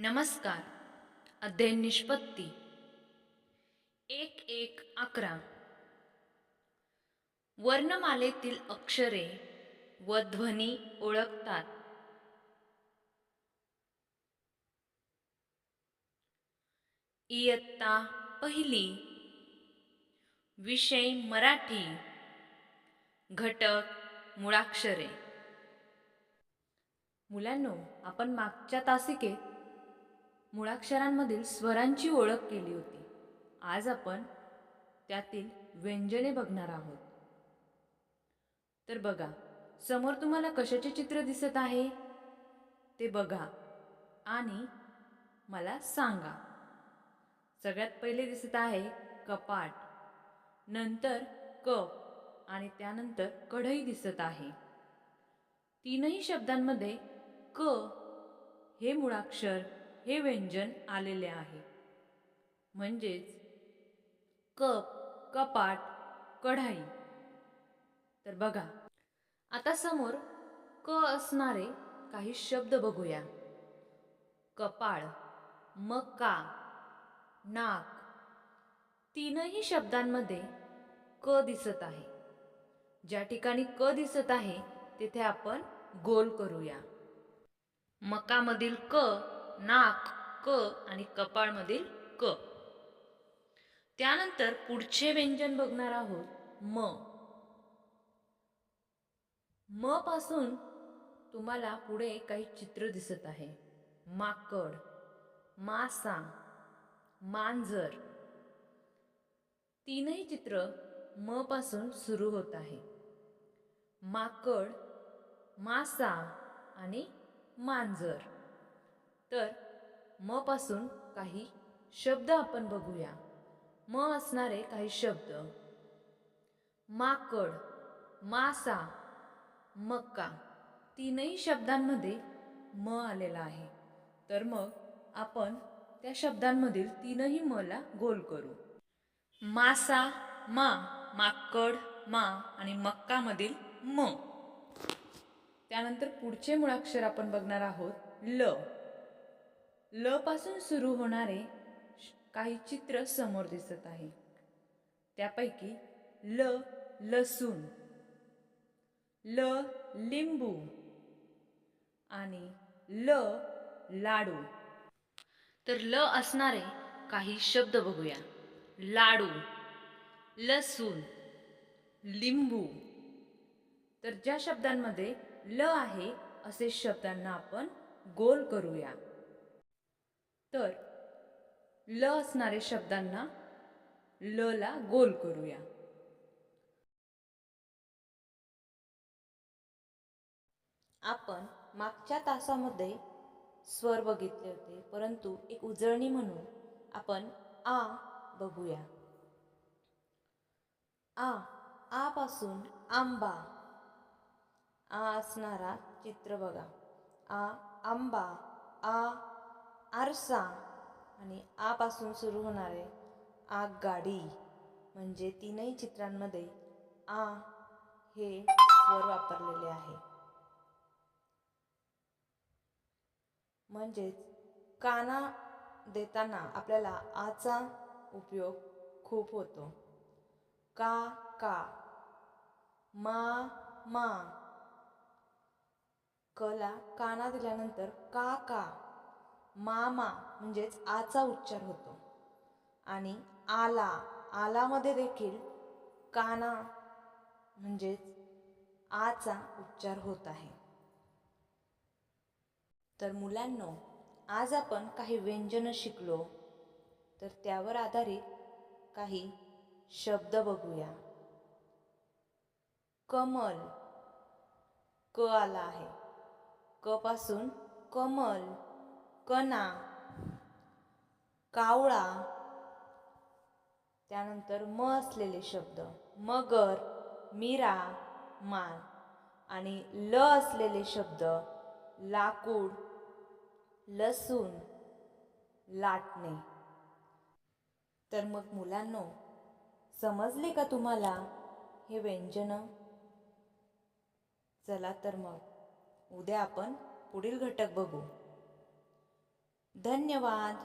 नमस्कार. अध्ययन निष्पत्ती. एक एक अकरा. वर्णमालेतील अक्षरे व ध्वनी ओळखतात. इयत्ता पहिली. विषय मराठी. घटक मुळाक्षरे. मुलांनो आपण मागच्या तासिकेत मुळाक्षरांमधील स्वरांची ओळख केली होती. आज आपण त्यातील व्यंजने बघणार आहोत. तर बघा समोर तुम्हाला कशाचे चित्र दिसत आहे? ते बघा आणि मला सांगा. सगळ्यात पहिले दिसत आहे कपाट नंतर कप आणि त्यानंतर कढई दिसत आहे. तीनही शब्दांमध्ये क हे मुळाक्षर हे व्यंजन आलेले आहे. म्हणजेच कप कपाट कढाई. तर बघा आता समोर क असणारे काही शब्द बघूया. कपाळ मका नाक. तीनही शब्दांमध्ये क दिसत आहे. ज्या ठिकाणी क दिसत आहे तिथे आपण गोल करूया. मकामधील क नाक क आणि कपाळमधील क. त्यानंतर पुढचे व्यंजन बघणार आहोत. म. म पासून तुम्हाला पुढे काही चित्र दिसत आहे. माकड मासा मांजर. तीनही चित्र म पासून सुरू होत आहे. माकड मासा आणि मांजर. तर म पासून काही शब्द आपण बघूया. म असणारे काही शब्द. माकड मासा मक्का तीनही शब्दांमध्ये म आलेला आहे. तर मग आपण त्या शब्दांमधील तीनही मला गोल करू. मासा मा माकड मा आणि मक्कामधील म. त्यानंतर पुढचे मुळाक्षर आपण बघणार आहोत ल. ल पासून सुरू होणारे श- काही चित्र समोर दिसत आहे. त्यापैकी ल लसूण ल लिंबू आणि ल लाडू. तर ल असणारे काही शब्द बघूया. लाडू लसूण लिंबू. तर ज्या शब्दांमध्ये ल आहे असे शब्दांना आपण गोल करूया. तर ल असणारे शब्दांना ल ला गोल करूया. आपण मागच्या तासामध्ये स्वर बघितले होते परंतु एक उजळणी म्हणून आपण आ बघूया. आ आ पासून आंबा. आ असणारा चित्र बघा. आ आंबा. आ आरसा आणि आपासून सुरू होणारे आगगाडी म्हणजे तीनही चित्रांमध्ये आ हे स्वर वापरलेले आहे. म्हणजेच काना देताना आपल्याला आचा उपयोग खूप होतो. का का मा मा. कला काना दिल्यानंतर का का मामा म्हणजेच आचा उच्चार होतो. आणि आला आलामध्ये देखील काना म्हणजेच आचा उच्चार होत आहे. तर मुलांनो आज आपण काही व्यंजनं शिकलो तर त्यावर आधारित काही शब्द बघूया. कमल क आला आहे. क पासून कमल. कणा कावळा त्यानंतर म असलेले शब्द. मगर मीरा मान. आणि ल असलेले शब्द लाकूड लसूण लाटणे. तर मग मुलांनो समजले का तुम्हाला हे व्यंजन? चला तर मग उद्या आपण पुढील घटक बघू. धन्यवाद.